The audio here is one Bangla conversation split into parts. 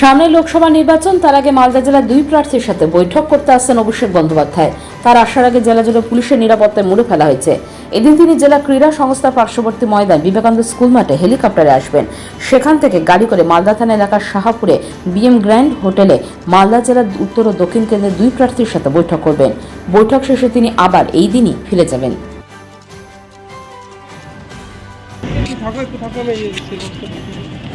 সামনে লোকসভা নির্বাচন, তার আগে মালদা জেলার দুই প্রার্থীর সাথে বৈঠক করতে আসছেন অভিষেক বন্দ্যোপাধ্যায়। তার আসার আগে জেলা জুড়ে পুলিশের নিরাপত্তায় মুড়ে ফেলা হয়েছে। এদিন তিনি জেলা ক্রীড়া সংস্থার পার্শ্ববর্তী ময়দান বিবেকানন্দ স্কুল মাঠে হেলিকপ্টারে আসবেন। সেখান থেকে গাড়ি করে মালদা থানা এলাকার শাহাপুরে বিএম গ্র্যান্ড হোটেলে মালদা জেলার উত্তর ও দক্ষিণ কেন্দ্রের দুই প্রার্থীর সাথে বৈঠক করবেন। বৈঠক শেষে তিনি আবার এই দিনই ফিরে যাবেন। একটু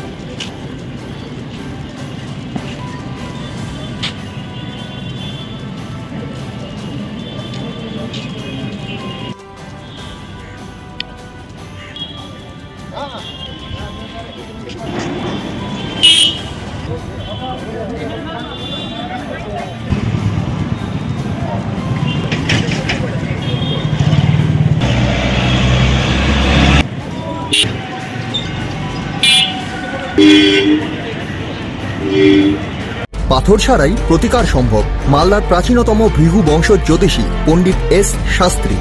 পাথর ছাড়াই প্রতিকার সম্ভব। মালদার প্রাচীনতম ভৃহু বংশ জ্যোতিষী পণ্ডিত এস শাস্ত্রী।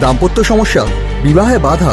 দাম্পত্য সমস্যা, বিবাহে বাধা